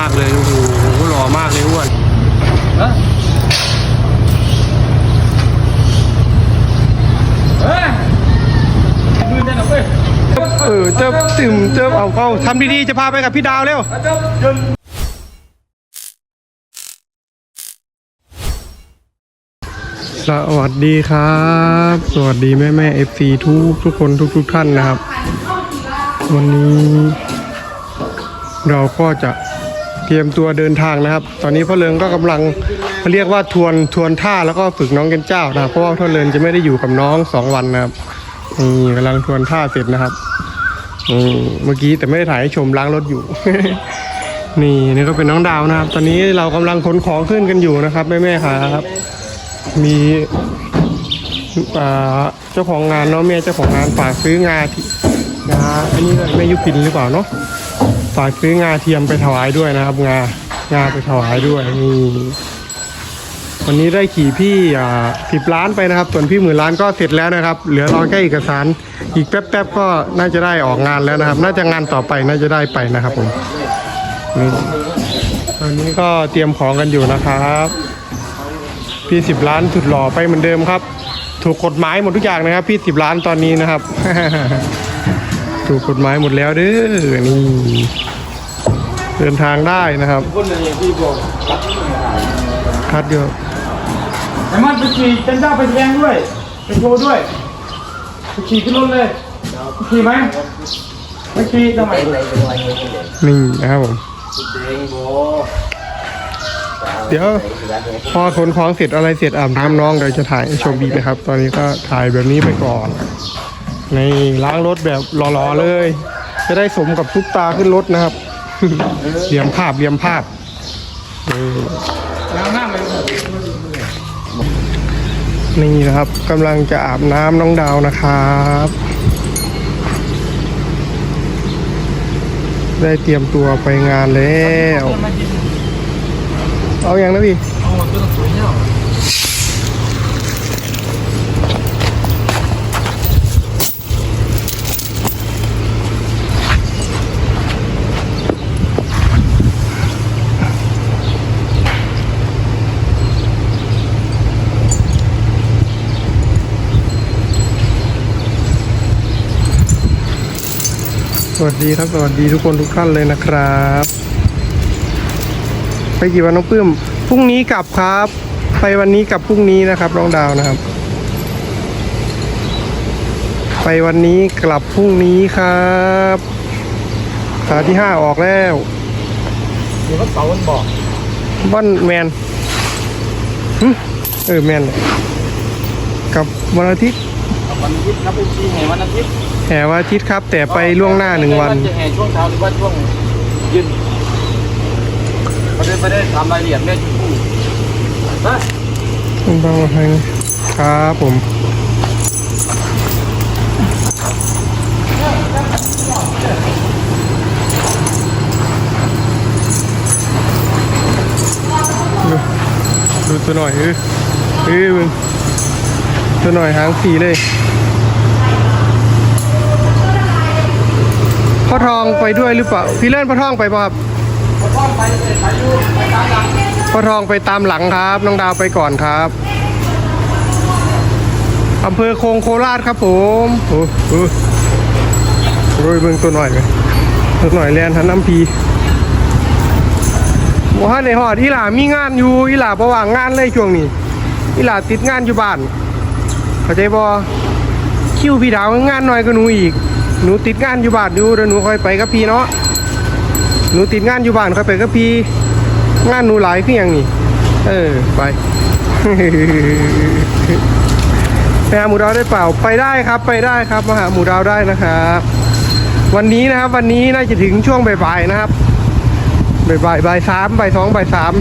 มากเลยโอ้โหหล่อมากเลยอ้วนเฮ้ยเฮ้ยมือเต้นหน่อยเว้ยเออเจ้าติ่มเจ้าเอาเข้าทำดีๆจะพาไปกับพี่ดาวเร็วเจ้าจนสวัสดีครับ สวัสดีแม่แม่เอฟซีทุกทุกคนทุกทุกท่านนะครับ วันนี้ เราก็จะเตรียมตัวเดินทางนะครับ ตอนนี้พ่อเลิงก็กำลังเรียกว่าทวนทวนท่าแล้วก็ฝึกน้องเกนเจ้านะเพราะว่าพ่อเลิงจะไม่ได้อยู่กับน้องสองวันนะครับนี่กำลังทวนท่าเสร็จนะครับเมื่อกี้แต่ไม่ได้ถ่ายให้ชมล้างรถอยู่ นี่นี่ก็เป็นน้องดาวนะครับ ตอนนี้เรากำลังขนของขึ้นกันอยู่นะครับแม่แม่ๆครับ มีอ่าเจ้าของงานเนาะแม่เจ้าของงานฝากซื้องาที่งาอันนี้แม่ยุพินหรือเปล่าเนาะ ฝากซื้องาเทียมไปถวายด้วยนะครับ งางาไปถวายด้วยนี่วันนี้ได้ขี่พี่อ่าสิบล้านไปนะครับ ส่วนพี่หมื่นล้านก็เสร็จแล้วนะครับ เหลือรอแค่เอกสาร อีกแป๊บๆก็น่าจะได้ออกงานแล้วนะครับ น่าจะงานต่อไปน่าจะได้ไปนะครับผมนี่ตอนนี้ก็เตรียมของกันอยู่นะครับ พี่สิบล้านสุดหล่อไปเหมือนเดิมครับ ถูกกฎหมายหมดทุกอย่างนะครับ พี่สิบล้านตอนนี้นะครับ ถูกกฎหมายหมดแล้วเด้อนี่เดินทางได้นะครับคนหนึ่งอย่างที่บอกคัดเดียวไอ้มันไปขี่เต้นเจ้าไปแสดงด้วยไปโชว์ด้วยไปขี่ขึ้นรถเลยขี่ไหมไม่ขี่ทำไมนี่นะครับผมเดี๋ยวพอขนของเสร็จอะไรเสร็จอาบน้ำน้องเดี๋ยวจะถ่ายให้ชมบีนะครับ ตอนนี้ก็ถ่ายแบบนี้ไปก่อน นี่ล้างรถแบบหล่อๆเลย จะได้สมกับทุกตาขึ้นรถนะครับเรียมภาพเรียมภาพนี่ล้างหน้าเลยนี่นะครับกำลังจะอาบน้ำน้องดาวนะครับ ได้เตรียมตัวไปงานแล้ว เอาอย่างนะพี่เอาตัวสวยเนี่ย วัสดีครับสวัสดีทุกคนทุกท่านเลยนะครับ ไปกี่วันน้องปื้มพรุ่งนี้กลับครับ ไปวันนี้กลับพรุ่งนี้นะครับน้องดาวนะครับ ไปวันนี้กลับพรุ่งนี้ครับขาที่ห้าออกแล้วเดี๋ยวก็เสามันบอกวันแมนหึเออแมนเลยกับวันอาทิตย์ วันอาทิตย์ครับเป็นขี่แห่วันอาทิตย์แห่วันอาทิตย์ครับ แต่ไปล่วงหน้าหนึ่งวันจะแห่ช่วงเช้าหรือว่าช่วงเย็นไม่ได้ไม่ได้ทำรายละเอียดแม่ชมพู่ไปคุณบางวันครับผมดูดูตัวหน่อยเออเออมึง ตัวหน่อยหางสีเลยพ่อทองไปด้วยหรือเปล่าพี่เล่นพ่อทองไปป่ะครับพ่อไปเลยไปไปตามหลังพ่อทองไปตามหลังครับน้องดาวไปก่อนครับอำเภอโคงโคราชครับผมโอ้โหโอ้ยเบิ่งตัวหน่อยไหมตัวหน่อยแลนทันน้ำพีว่าในหอดอีหล่ามีงานอยู่อีหล่าประว่างงานเลยช่วงนี้อีหล่าติดงานอยู่บ้าน เข้าใจบอคิวพี่ดาวงานหน้อยก็หนูอีก หนูติดงานอยู่บ้านอยู่เดี๋ยวหนูค่อยไปกับพี่เนาะ หนูติดงานอยู่บ้านค่อยไปกับพี่ งานหนูหลายขึ้นอย่างนี้เออไปไปหาหมูดาวได้เปล่า ไปได้ครับ ไปได้ครับมาหาหมูดาวได้นะครับ วันนี้นะครับ วันนี้น่าจะถึงช่วงบ่ายๆนะครับ บ่ายๆบ่ายสามบ่ายสองบ่ายสาม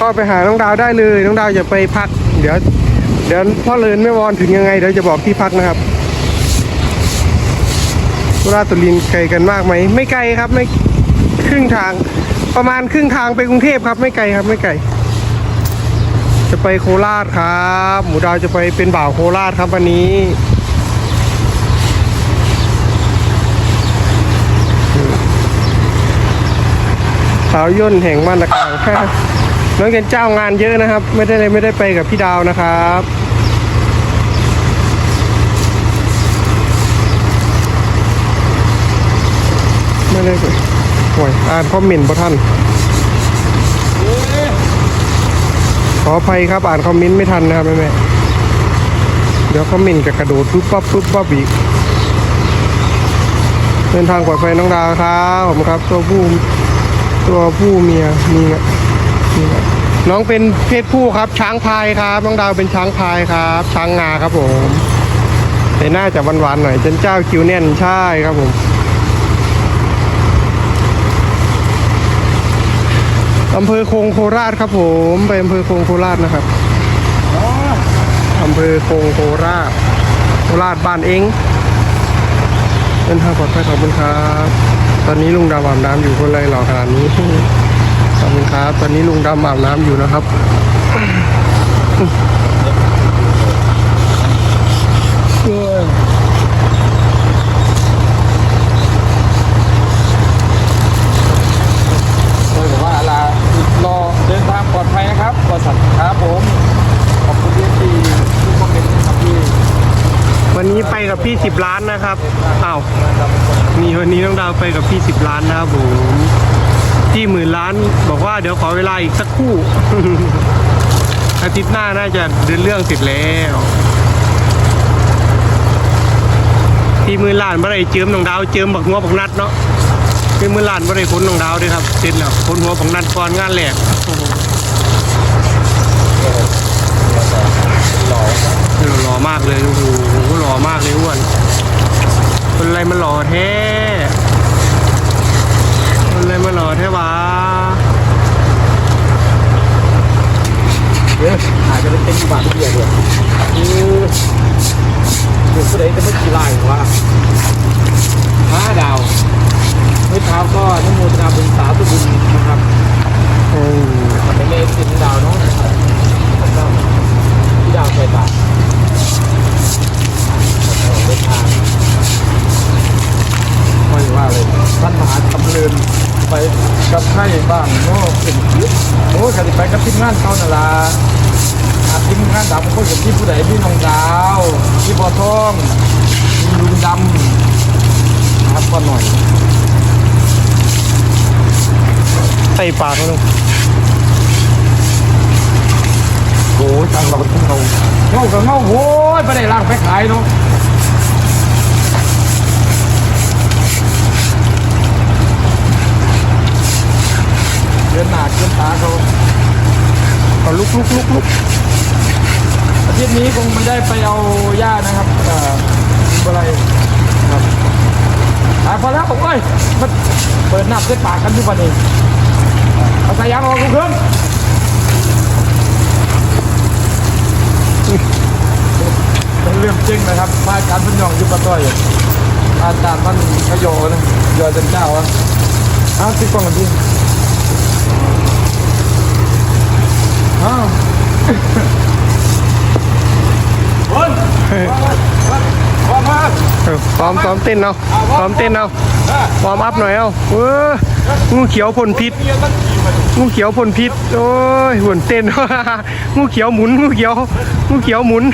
ก็ไปหาน้องดาวได้เลย น้องดาวจะไปพัก เดี๋ยว เดี๋ยวพ่อเลินไม่วอนถึงยังไงเดี๋ยวจะบอกที่พักนะครับราชตุลินไกลกันมากไหม ไม่ไกลครับ ไม่ครึ่งทาง ประมาณครึ่งทางไปกรุงเทพครับ ไม่ไกลครับ ไม่ไกล จะไปโคราชครับ หมูดาวจะไปเป็นบ่าวโคราชครับวันนี้สาวย่นแห่งบ้านตะกาง น้องเกนเจ้างานเยอะนะครับ ไม่ได้ไม่ได้ไปกับพี่ดาวนะครับไม่ได้ไปโอ้ยอ่านคอมเมนต์บ่ท่านขออภัยครับอ่านคอมเมนต์ไม่ทันนะครับแม่แม่เดี๋ยวคอมเมนต์จะกระโดดปุ๊บปั๊บปุ๊บปั๊บอีกเดินทางปลอดภัยน้องดาวครับผมครับ ตัวผู้ตัวผู้เมียมีไงมีไง น้องเป็นเพศผู้ครับ ช้างพายครับน้องดาวเป็นช้างพายครับ ช้างงาครับผมแต่น่าจะหวานๆหน่อยเจนเจ้าคิวแน่นใช่ครับผมอำเภอคงโคราชครับผมไปอำเภอคงโคราชนะครับอำเภอคงโคราชโคราชบ้านเองเดินทางปลอดภัยขอบคุณครับ ตอนนี้ลุงดำอาบน้ำอยู่คนไรหล่อขนาดนี้ อบคุณครับ ตอนนี้ลุงดำอาบน้ำอยู่นะครับเลยบอกว่าลารอเดินทางปลอดภัยนะครับบริษัทครับผม ขอบคุณที่ที่ทุกคอมเมนต์นะครับพี่วันนี้ไปกับพี่สิบล้านนะครับอ้าวนี่วันนี้น้องดาวไปกับพี่สิบล้านนะครับผม ที่หมื่นล้าน บอกว่าเดี๋ยวขอเวลาอีกสักคู่ อาทิตย์หน้าน่าจะเดินเรื่องเสร็จแล้ว ที่หมื่นล้านบ่ได้เจิมนองดาวเจิมบักหัวบักนัดเนาะที่หมื่นล้านบ่ได้ขนนองดาวด้วยครับเสร็จแล้วขนหัวบักนัดก่อนงานแรกหล่อครับเออหล่อมากเลยโอ้โหหล่อมากเลยอ้วนคนอะไรมันหล่อแท้ คนอะไรมันหล่อแท้วะเดี๋ยวอาจจะเป็นเต็มบาทเดียวเลยคือเด็กผู้ใดจะไม่กี่ลายว่าห้าดาว ไม่เท้าก็นิโมทนาบุญสาธุบุญนะครับ อืม มันเป็นเลขสิบดาวเนาะแล้วพี่ดาวใส่บาทเดินทางไม่ว่าเลยท่านมหาทำเรินไปกับใครบ้างเนาะเป็นโอ้ยกันไปกับทีมงานเขาน่ะล่ะอาทีมงานดำคนกับ ที่ผู้ใดพี่น้องดาวพี่บอทองพี่ลุงดำนะครับก็หน่อยใส่ปากเขาลงโอ้ยทางเราทุ่งเราเงากับเงาโว้ยไปได้ล่างไปขายเนาะเดือนหนาเดือนตาเขาเอาลุกลุกลุกลุกอาทิตย์ นี้คงไม่ได้ไปเอาหญ้านะครับเอ่ออะไรครับอ่าพอแล้วผมเอ้ยมันเปิดหนับได้ปากกันทุกวันนี้เอาสายยางออกทุกเครื่องเป็นเรื่องจริงนะครับมาการพันยองยุบปะต้อยอาจารย์มันพะโยนะยอจันเจ้าอะอ้าวติดกล้องกันพี่อ้าว คนว่ามา เอ อซ้อมเต้นเอาซ้อมเต้นเอาวอร์มอัพหน่อยเอาเอองูเขียวพ่นพิษมียตั้งกี่มันงูเขียวพ่นพิษโอ้ยหุ่นเต้นงูเขียวหมุนงูเขียวงูเขียวหมุน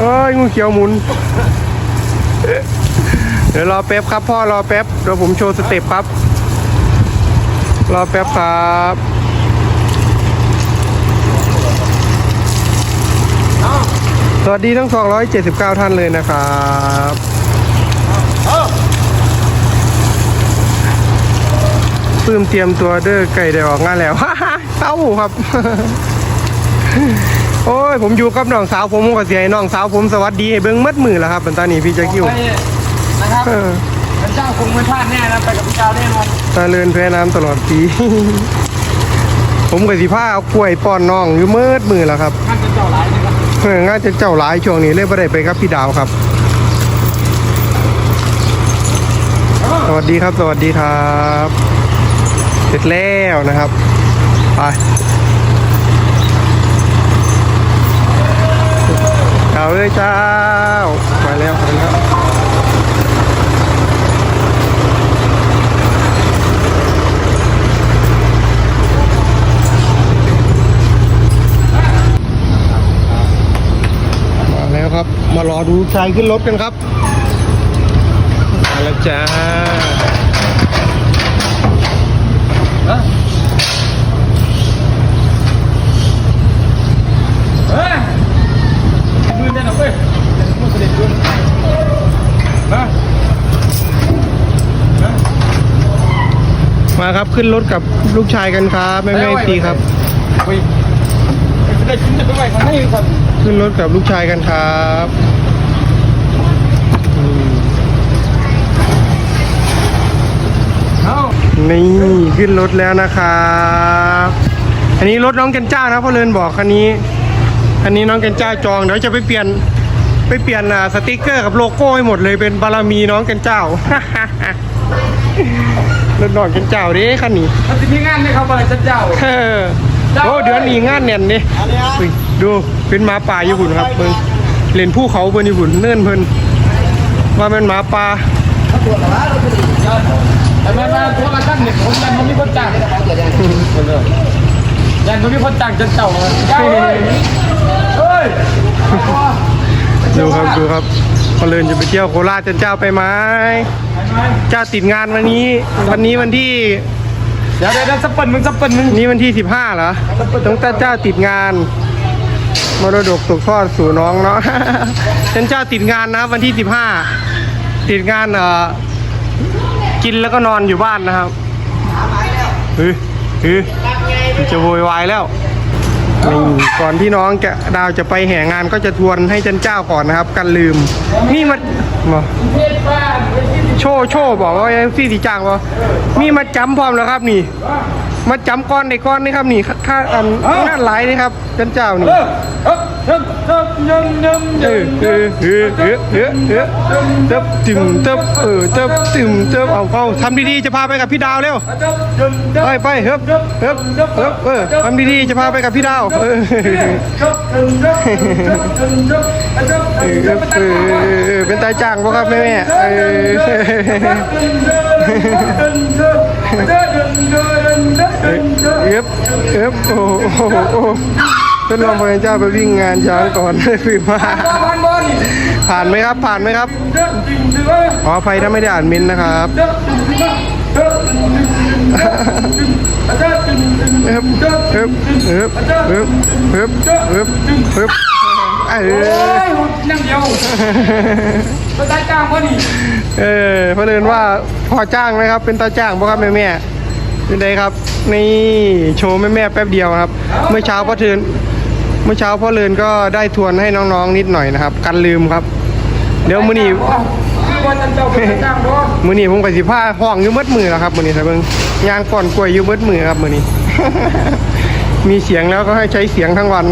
โอ้ยงูเขียวหมุน เดี๋ยวรอแป๊บครับพ่อรอแป๊บเดี๋ยวผมโชว์สเต็ปครับ รอแป๊บครับ สวัสดีทั้ง 279 ท่านเลยนะครับปื้มเตรียมตัวเด้อไก่ได้ออกงานแล้วเต้าครับ โอ้ย ผมอยู่กับน้องสาวผมผมก็เสียให้น้องสาวผมสวัสดีให้เบิ้งมัดมือแล้วครับตอนนี้พี่แจะกิ้วไปนะครับเออพระเจ้าคงไม่พลาดแน่นะไปกับพี่เจ้าแน่นอนตาเลินแพ้น้ำตลอดปี ผมกับสิผ้าเอากล้วยป้อนน้องอยู่มืดมือแล้วครับท่านจะเจ้าหลายนะครับ เอองานจะเจ้าหลายช่วงนี้เลยไม่ได้ไปครับพี่ดาวครับ สวัสดีครับสวัสดีครับ เสร็จแล้วนะครับ ไปเอาเลยเจ้าไปแล้วไปแล้ว ชายขึ้นรถกันครับมาแล้วจ้าฮะเฮ้ยมือเนี่ยนะเว้ยมือเสด็จด้วยฮะฮะมาครับขึ้นรถกับลูกชายกันครับแม่แม่ตีครับ ข้างในครับขึ้นรถกับลูกชายกันครับอืมเอ้านี่ขึ้นรถแล้วนะครับอันนี้รถน้องเกนเจ้านะพ่อเลินบอกคันนี้คันนี้น้องเกนเจ้าจองเดี๋ยวจะไปเปลี่ยนไปเปลี่ยนอ่าสติกเกอร์กับโลโก้ให้หมดเลยเป็นบารมีน้องเกนเจ้ารถน้องเกนเจ้าเด้คันนี้มันจะมีงานไหมครับอะไรจะเจ้าเออ โอ้เดือนนี้งานแน่นดิอุ๊ยดูเป็นหมาป่าญี่ปุ่นครับเพิ่นเล่นภูเขาเพิ่นญี่ปุ่นเนิ่นเพิ่นว่าเป็นหมาป่าแต่แม่มาทัวร์ละกันเนี่ยผมยันมันมีคนจ้างยันมันมีคนจ้างจะเจ้าเลยเจ้าเฮ้ยเฮ้ยดูครับดูครับพอเลินจะไปเที่ยวโคราชจนเจ้าไปไหมไปไหมเจ้าติดงานวันนี้ วันนี้วันที่เดี๋ยวเดี๋ยวสปนมึงสปนมึงนี่วันที่สิบห้าเหรอตั้งแต่เจ้าติดงาน มรดกตกทอดสู่น้องเนาะฉันเจ้าติดงานนะวันที่สิบห้าติดงานเอ่อกินแล้วก็นอนอยู่บ้านนะครับเฮ้ยเฮ้ยมันจะโวยวายแล้วนี่ก่อนที่น้องแกะดาวจะไปแห่งานก็จะทวนให้จันเจ้าก่อนนะครับ กันลืม นี่มันมา โชว์โชว์บอกว่าเอฟซีสีจางวะมีมาจำพร้อมแล้วครับนี่ มาจำก้อนในก้อนนี่ครับนี่ค่าอันงานหลายนี่ครับจันเจ้านี่เออเออเออเออยิงยิงเออเออเออเออเออเออเติบตึมเติบเออเติบตึมเติบเอาเอาทำดีๆจะพาไปกับพี่ดาวเร็วไปไปเฮ้บเฮ้บเฮ้บเออทำดีๆจะพาไปกับพี่ดาวเออ เออเออเป็นตายจ้างปะครับแม่แม่เออเอฟเอฟโอ้โหโอ้โหเป็นรองพระเจ้าไปวิ่งงานช้างก่อนได้ฟิมาผ่านไหมครับ ผ่านไหมครับขออภัยถ้าไม่ได้อ่านมินนะครับ เอิบเอิบเอิบเอิบเอิบเอิบเอิบเอ้ยนั่งเดียวภาษาจ้างวะนี่เออเพราะเดินว่าพอจ้างไหมครับ เป็นตาจ้างป่ะครับแม่แม่เป็นไงครับ นี่โชว์แม่แม่แป๊บเดียวครับ เมื่อเช้าพ่อเทินเมื่อเช้าพ่อเลินก็ได้ทวนให้น้องๆนิดหน่อยนะครับ กันลืมครับ เดี๋ยวมื้อนี้ คือวันนั้นเจ้าเป็นจ้างบ่มื้อนี้ผมกับสิผ้าห้องอยู่มืดมือแล้วครับมื้อนี้ครับเบิ่งยางก่อนกล้วยอยู่มืดมือครับมื้อนี้ มีเสียงแล้วก็ให้ใช้เสียงทั้งวัน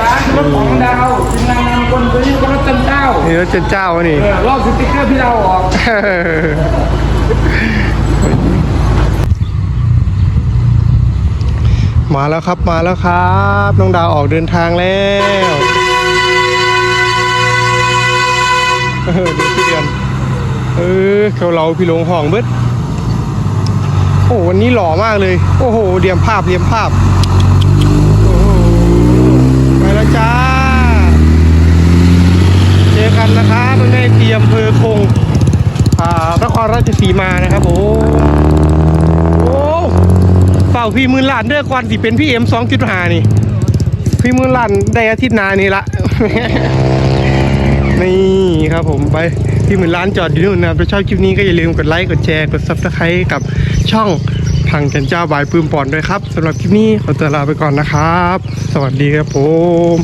ร้านรถของดาวทีมงานนำคนไปอยู่กับรถจันเจ้านี่รถเจนเจ้านี่เออรอบสติ๊กเกอร์พี่ดาวออกมาแล้วครับมาแล้วครับ น้องดาวออกเดินทางแล้ว ดูพี่เดือน เออเขาเราพี่หลงห้องเบิดโอ้วันนี้หล่อมากเลย โอ้โหเดียมภาพเดียมภาพ โอ้โหไปแล้วจ้า เจอกันนะครับแม่เตรียมเภอคง อ่านครราชสีมานะครับโอ้โอ้เป่าพี่มื่นล้านเด้อกวันสิเป็นพี่เอ็มสองจุดหานี่ พี่มื่นล้านได้อาทิตย์นานี่ละ นี่ครับผมไปที่เหมือนร้านจอดอยู่นู่นนะครับถ้าชอบคลิปนี้ก็อย่าลืมกดไลค์กดแชร์กดซับสไครต์กับช่องพังแกันเจ้าบายปื้มปอนด้วยครับสำหรับคลิปนี้ขอตัวลาไปก่อนนะครับ สวัสดีครับผม